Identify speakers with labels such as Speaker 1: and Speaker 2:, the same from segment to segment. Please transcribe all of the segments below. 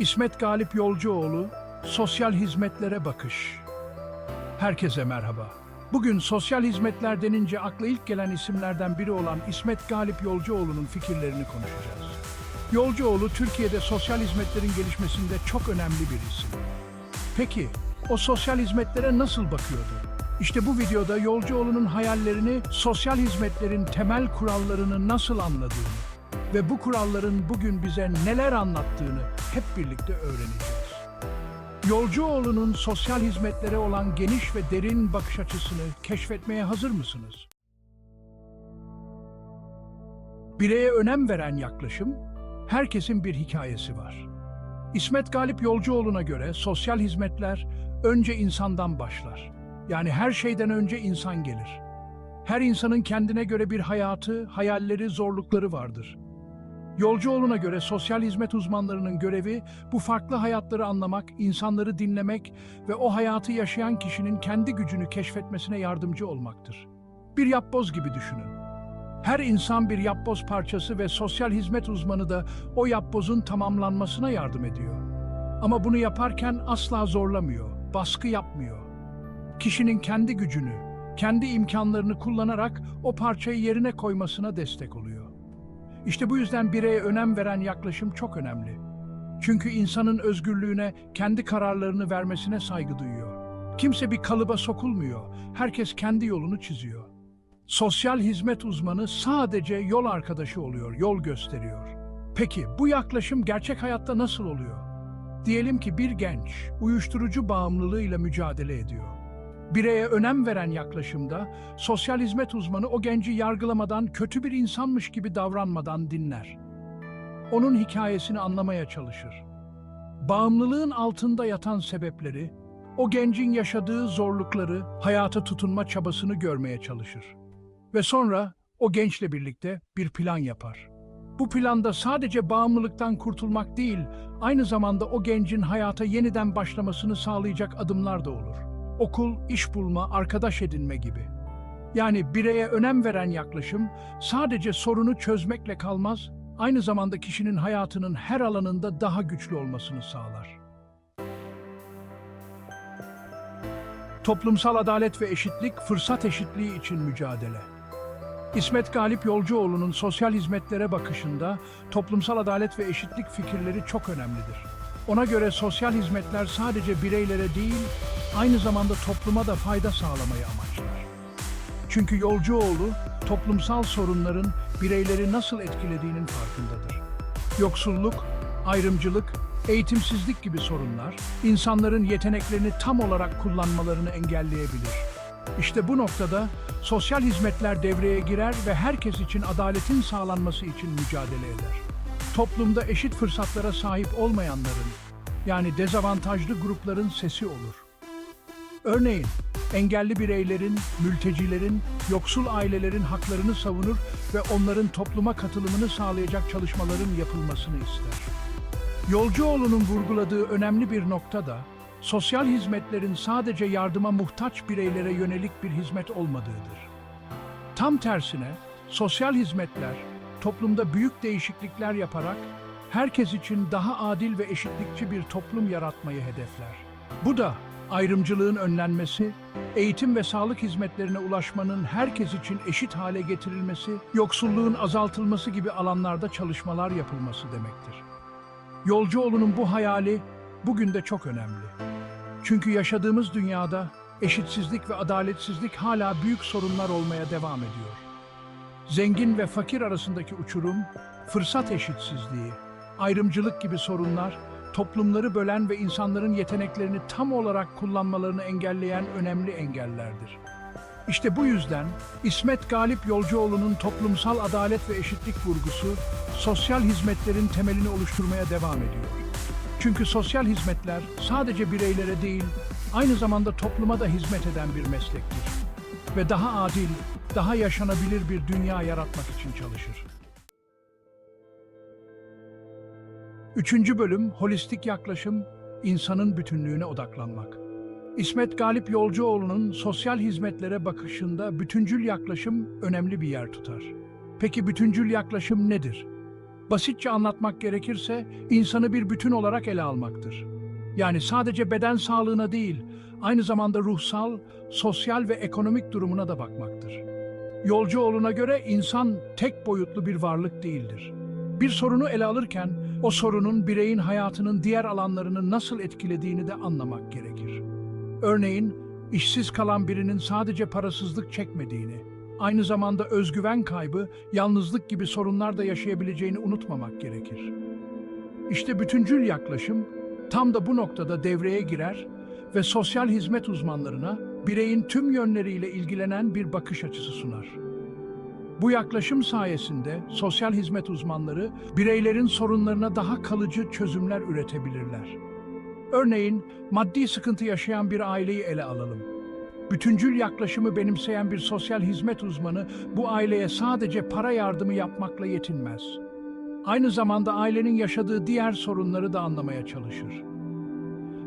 Speaker 1: İsmet Galip Yolcuoğlu, Sosyal Hizmetlere Bakış. Herkese merhaba. Bugün sosyal hizmetler denince akla ilk gelen isimlerden biri olan İsmet Galip Yolcuoğlu'nun fikirlerini konuşacağız. Yolcuoğlu, Türkiye'de sosyal hizmetlerin gelişmesinde çok önemli bir isim. Peki, o sosyal hizmetlere nasıl bakıyordu? İşte bu videoda Yolcuoğlu'nun hayallerini, sosyal hizmetlerin temel kurallarını nasıl anladığını ve bu kuralların bugün bize neler anlattığını hep birlikte öğreneceğiz. Yolcuoğlu'nun sosyal hizmetlere olan geniş ve derin bakış açısını keşfetmeye hazır mısınız? Bireye önem veren yaklaşım, herkesin bir hikayesi var. İsmet Galip Yolcuoğlu'na göre sosyal hizmetler önce insandan başlar. Yani her şeyden önce insan gelir. Her insanın kendine göre bir hayatı, hayalleri, zorlukları vardır. Yolcuoğlu'na göre sosyal hizmet uzmanlarının görevi bu farklı hayatları anlamak, insanları dinlemek ve o hayatı yaşayan kişinin kendi gücünü keşfetmesine yardımcı olmaktır. Bir yapboz gibi düşünün. Her insan bir yapboz parçası ve sosyal hizmet uzmanı da o yapbozun tamamlanmasına yardım ediyor. Ama bunu yaparken asla zorlamıyor, baskı yapmıyor. Kişinin kendi gücünü, kendi imkanlarını kullanarak o parçayı yerine koymasına destek oluyor. İşte bu yüzden bireye önem veren yaklaşım çok önemli. Çünkü insanın özgürlüğüne, kendi kararlarını vermesine saygı duyuyor. Kimse bir kalıba sokulmuyor. Herkes kendi yolunu çiziyor. Sosyal hizmet uzmanı sadece yol arkadaşı oluyor, yol gösteriyor. Peki bu yaklaşım gerçek hayatta nasıl oluyor? Diyelim ki bir genç uyuşturucu bağımlılığıyla mücadele ediyor. Bireye önem veren yaklaşımda sosyal hizmet uzmanı o genci yargılamadan, kötü bir insanmış gibi davranmadan dinler. Onun hikayesini anlamaya çalışır. Bağımlılığın altında yatan sebepleri, o gencin yaşadığı zorlukları, hayata tutunma çabasını görmeye çalışır. Ve sonra o gençle birlikte bir plan yapar. Bu planda sadece bağımlılıktan kurtulmak değil, aynı zamanda o gencin hayata yeniden başlamasını sağlayacak adımlar da olur. Okul, iş bulma, arkadaş edinme gibi. Yani bireye önem veren yaklaşım sadece sorunu çözmekle kalmaz, aynı zamanda kişinin hayatının her alanında daha güçlü olmasını sağlar. Toplumsal adalet ve eşitlik, fırsat eşitliği için mücadele. İsmet Galip Yolcuoğlu'nun sosyal hizmetlere bakışında toplumsal adalet ve eşitlik fikirleri çok önemlidir. Ona göre sosyal hizmetler sadece bireylere değil, aynı zamanda topluma da fayda sağlamayı amaçlar. Çünkü Yolcuoğlu, toplumsal sorunların bireyleri nasıl etkilediğinin farkındadır. Yoksulluk, ayrımcılık, eğitimsizlik gibi sorunlar, insanların yeteneklerini tam olarak kullanmalarını engelleyebilir. İşte bu noktada sosyal hizmetler devreye girer ve herkes için adaletin sağlanması için mücadele eder. Toplumda eşit fırsatlara sahip olmayanların, yani dezavantajlı grupların sesi olur. Örneğin, engelli bireylerin, mültecilerin, yoksul ailelerin haklarını savunur ve onların topluma katılımını sağlayacak çalışmaların yapılmasını ister. Yolcuoğlu'nun vurguladığı önemli bir nokta da, sosyal hizmetlerin sadece yardıma muhtaç bireylere yönelik bir hizmet olmadığıdır. Tam tersine, sosyal hizmetler, toplumda büyük değişiklikler yaparak, herkes için daha adil ve eşitlikçi bir toplum yaratmayı hedefler. Bu da, ayrımcılığın önlenmesi, eğitim ve sağlık hizmetlerine ulaşmanın herkes için eşit hale getirilmesi, yoksulluğun azaltılması gibi alanlarda çalışmalar yapılması demektir. Yolcuoğlu'nun bu hayali bugün de çok önemli. Çünkü yaşadığımız dünyada eşitsizlik ve adaletsizlik hala büyük sorunlar olmaya devam ediyor. Zengin ve fakir arasındaki uçurum, fırsat eşitsizliği, ayrımcılık gibi sorunlar toplumları bölen ve insanların yeteneklerini tam olarak kullanmalarını engelleyen önemli engellerdir. İşte bu yüzden İsmet Galip Yolcuoğlu'nun toplumsal adalet ve eşitlik vurgusu sosyal hizmetlerin temelini oluşturmaya devam ediyor. Çünkü sosyal hizmetler sadece bireylere değil, aynı zamanda topluma da hizmet eden bir meslektir. Ve daha adil, daha yaşanabilir bir dünya yaratmak için çalışır. Üçüncü bölüm, holistik yaklaşım, insanın bütünlüğüne odaklanmak. İsmet Galip Yolcuoğlu'nun sosyal hizmetlere bakışında bütüncül yaklaşım önemli bir yer tutar. Peki bütüncül yaklaşım nedir? Basitçe anlatmak gerekirse insanı bir bütün olarak ele almaktır. Yani sadece beden sağlığına değil, aynı zamanda ruhsal, sosyal ve ekonomik durumuna da bakmaktır. Yolcuoğlu'na göre insan tek boyutlu bir varlık değildir. Bir sorunu ele alırken o sorunun bireyin hayatının diğer alanlarını nasıl etkilediğini de anlamak gerekir. Örneğin işsiz kalan birinin sadece parasızlık çekmediğini, aynı zamanda özgüven kaybı, yalnızlık gibi sorunlar da yaşayabileceğini unutmamak gerekir. İşte bütüncül yaklaşım tam da bu noktada devreye girer ve sosyal hizmet uzmanlarına bireyin tüm yönleriyle ilgilenen bir bakış açısı sunar. Bu yaklaşım sayesinde sosyal hizmet uzmanları bireylerin sorunlarına daha kalıcı çözümler üretebilirler. Örneğin maddi sıkıntı yaşayan bir aileyi ele alalım. Bütüncül yaklaşımı benimseyen bir sosyal hizmet uzmanı bu aileye sadece para yardımı yapmakla yetinmez. Aynı zamanda ailenin yaşadığı diğer sorunları da anlamaya çalışır.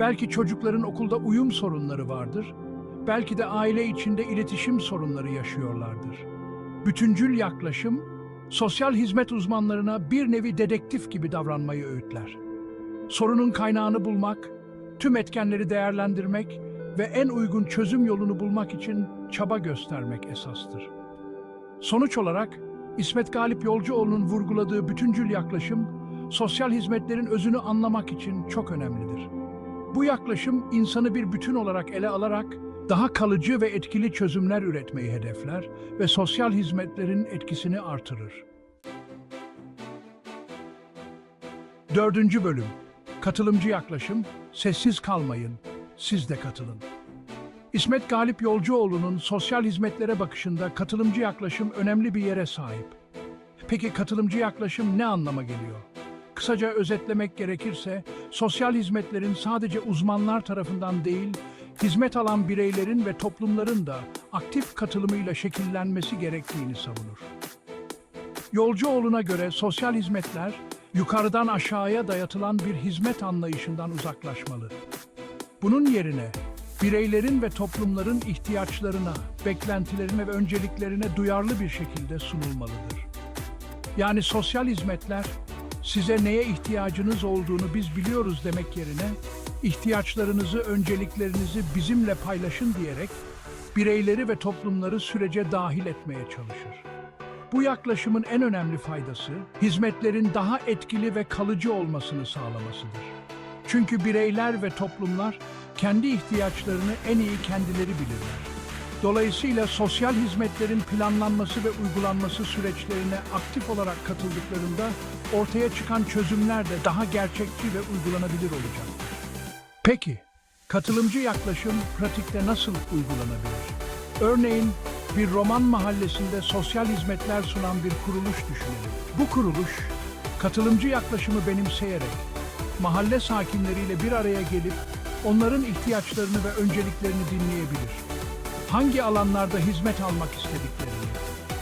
Speaker 1: Belki çocukların okulda uyum sorunları vardır, belki de aile içinde iletişim sorunları yaşıyorlardır. Bütüncül yaklaşım, sosyal hizmet uzmanlarına bir nevi dedektif gibi davranmayı öğütler. Sorunun kaynağını bulmak, tüm etkenleri değerlendirmek ve en uygun çözüm yolunu bulmak için çaba göstermek esastır. Sonuç olarak İsmet Galip Yolcuoğlu'nun vurguladığı bütüncül yaklaşım, sosyal hizmetlerin özünü anlamak için çok önemlidir. Bu yaklaşım insanı bir bütün olarak ele alarak daha kalıcı ve etkili çözümler üretmeyi hedefler ve sosyal hizmetlerin etkisini artırır. Dördüncü bölüm. Katılımcı yaklaşım, sessiz kalmayın, siz de katılın. İsmet Galip Yolcuoğlu'nun sosyal hizmetlere bakışında katılımcı yaklaşım önemli bir yere sahip. Peki katılımcı yaklaşım ne anlama geliyor? Kısaca özetlemek gerekirse, sosyal hizmetlerin sadece uzmanlar tarafından değil, hizmet alan bireylerin ve toplumların da aktif katılımıyla şekillenmesi gerektiğini savunur. Yolcuoğlu'na göre sosyal hizmetler, yukarıdan aşağıya dayatılan bir hizmet anlayışından uzaklaşmalı. Bunun yerine bireylerin ve toplumların ihtiyaçlarına, beklentilerine ve önceliklerine duyarlı bir şekilde sunulmalıdır. Yani sosyal hizmetler size neye ihtiyacınız olduğunu biz biliyoruz demek yerine ihtiyaçlarınızı, önceliklerinizi bizimle paylaşın diyerek bireyleri ve toplumları sürece dahil etmeye çalışır. Bu yaklaşımın en önemli faydası hizmetlerin daha etkili ve kalıcı olmasını sağlamasıdır. Çünkü bireyler ve toplumlar kendi ihtiyaçlarını en iyi kendileri bilirler. Dolayısıyla sosyal hizmetlerin planlanması ve uygulanması süreçlerine aktif olarak katıldıklarında ortaya çıkan çözümler de daha gerçekçi ve uygulanabilir olacaktır. Peki, katılımcı yaklaşım pratikte nasıl uygulanabilir? Örneğin bir roman mahallesinde sosyal hizmetler sunan bir kuruluş düşünelim. Bu kuruluş, katılımcı yaklaşımı benimseyerek mahalle sakinleriyle bir araya gelip onların ihtiyaçlarını ve önceliklerini dinleyebilir. Hangi alanlarda hizmet almak istediklerini,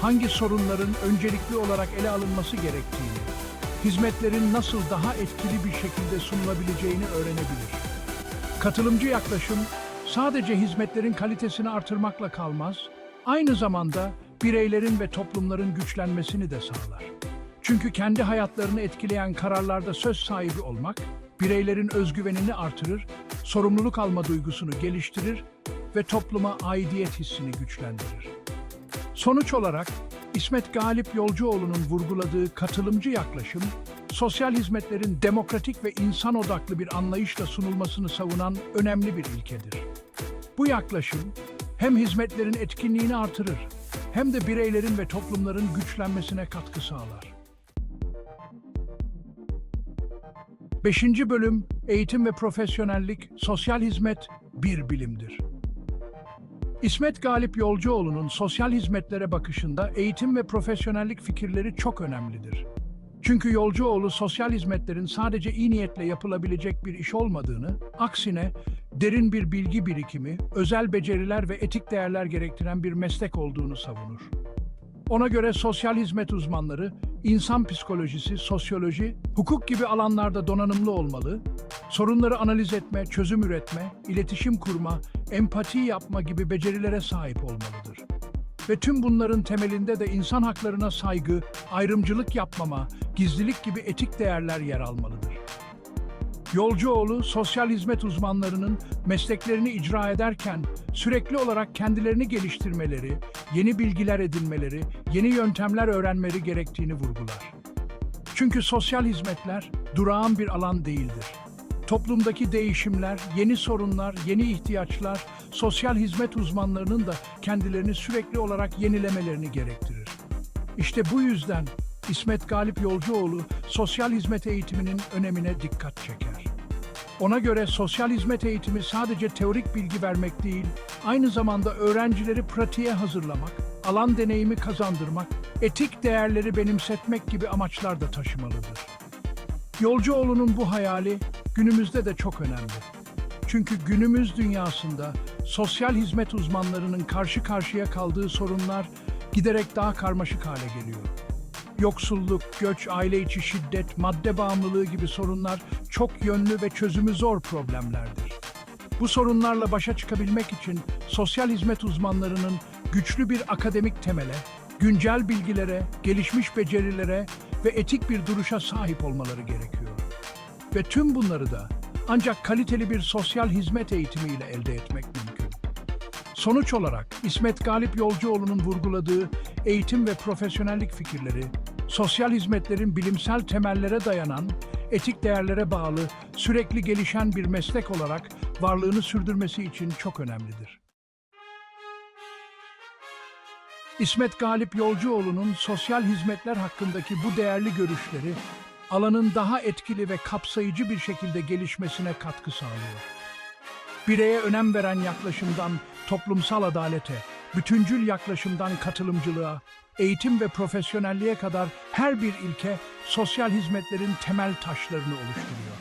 Speaker 1: hangi sorunların öncelikli olarak ele alınması gerektiğini, hizmetlerin nasıl daha etkili bir şekilde sunulabileceğini öğrenebilir. Katılımcı yaklaşım sadece hizmetlerin kalitesini artırmakla kalmaz, aynı zamanda bireylerin ve toplumların güçlenmesini de sağlar. Çünkü kendi hayatlarını etkileyen kararlarda söz sahibi olmak, bireylerin özgüvenini artırır, sorumluluk alma duygusunu geliştirir ve topluma aidiyet hissini güçlendirir. Sonuç olarak İsmet Galip Yolcuoğlu'nun vurguladığı katılımcı yaklaşım, sosyal hizmetlerin demokratik ve insan odaklı bir anlayışla sunulmasını savunan önemli bir ilkedir. Bu yaklaşım hem hizmetlerin etkinliğini artırır hem de bireylerin ve toplumların güçlenmesine katkı sağlar. Beşinci bölüm Eğitim ve Profesyonellik, Sosyal Hizmet bir bilimdir. İsmet Galip Yolcuoğlu'nun sosyal hizmetlere bakışında eğitim ve profesyonellik fikirleri çok önemlidir. Çünkü Yolcuoğlu sosyal hizmetlerin sadece iyi niyetle yapılabilecek bir iş olmadığını, aksine derin bir bilgi birikimi, özel beceriler ve etik değerler gerektiren bir meslek olduğunu savunur. Ona göre sosyal hizmet uzmanları, insan psikolojisi, sosyoloji, hukuk gibi alanlarda donanımlı olmalı, sorunları analiz etme, çözüm üretme, iletişim kurma, empati yapma gibi becerilere sahip olmalıdır. Ve tüm bunların temelinde de insan haklarına saygı, ayrımcılık yapmama gizlilik gibi etik değerler yer almalıdır. Yolcuoğlu, sosyal hizmet uzmanlarının mesleklerini icra ederken sürekli olarak kendilerini geliştirmeleri, yeni bilgiler edinmeleri, yeni yöntemler öğrenmeleri gerektiğini vurgular. Çünkü sosyal hizmetler durağan bir alan değildir. Toplumdaki değişimler, yeni sorunlar, yeni ihtiyaçlar, sosyal hizmet uzmanlarının da kendilerini sürekli olarak yenilemelerini gerektirir. İşte bu yüzden İsmet Galip Yolcuoğlu sosyal hizmet eğitiminin önemine dikkat çeker. Ona göre sosyal hizmet eğitimi sadece teorik bilgi vermek değil, aynı zamanda öğrencileri pratiğe hazırlamak, alan deneyimi kazandırmak, etik değerleri benimsetmek gibi amaçlar da taşımalıdır. Yolcuoğlu'nun bu hayali günümüzde de çok önemli. Çünkü günümüz dünyasında sosyal hizmet uzmanlarının karşı karşıya kaldığı sorunlar giderek daha karmaşık hale geliyor. Yoksulluk, göç, aile içi şiddet, madde bağımlılığı gibi sorunlar çok yönlü ve çözümü zor problemlerdir. Bu sorunlarla başa çıkabilmek için sosyal hizmet uzmanlarının güçlü bir akademik temele, güncel bilgilere, gelişmiş becerilere ve etik bir duruşa sahip olmaları gerekiyor. Ve tüm bunları da ancak kaliteli bir sosyal hizmet eğitimiyle elde etmek mümkün. Sonuç olarak İsmet Galip Yolcuoğlu'nun vurguladığı eğitim ve profesyonellik fikirleri, sosyal hizmetlerin bilimsel temellere dayanan, etik değerlere bağlı, sürekli gelişen bir meslek olarak varlığını sürdürmesi için çok önemlidir. İsmet Galip Yolcuoğlu'nun sosyal hizmetler hakkındaki bu değerli görüşleri, alanın daha etkili ve kapsayıcı bir şekilde gelişmesine katkı sağlıyor bireye önem veren yaklaşımdan toplumsal adalete, bütüncül yaklaşımdan katılımcılığa, eğitim ve profesyonelliğe kadar her bir ilke sosyal hizmetlerin temel taşlarını oluşturuyor.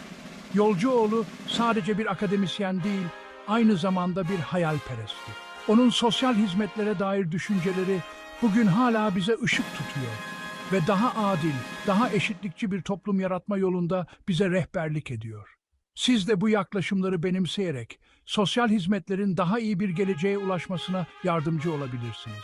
Speaker 1: Yolcuoğlu sadece bir akademisyen değil, aynı zamanda bir hayalperestti. Onun sosyal hizmetlere dair düşünceleri bugün hala bize ışık tutuyor ve daha adil, daha eşitlikçi bir toplum yaratma yolunda bize rehberlik ediyor. Siz de bu yaklaşımları benimseyerek sosyal hizmetlerin daha iyi bir geleceğe ulaşmasına yardımcı olabilirsiniz.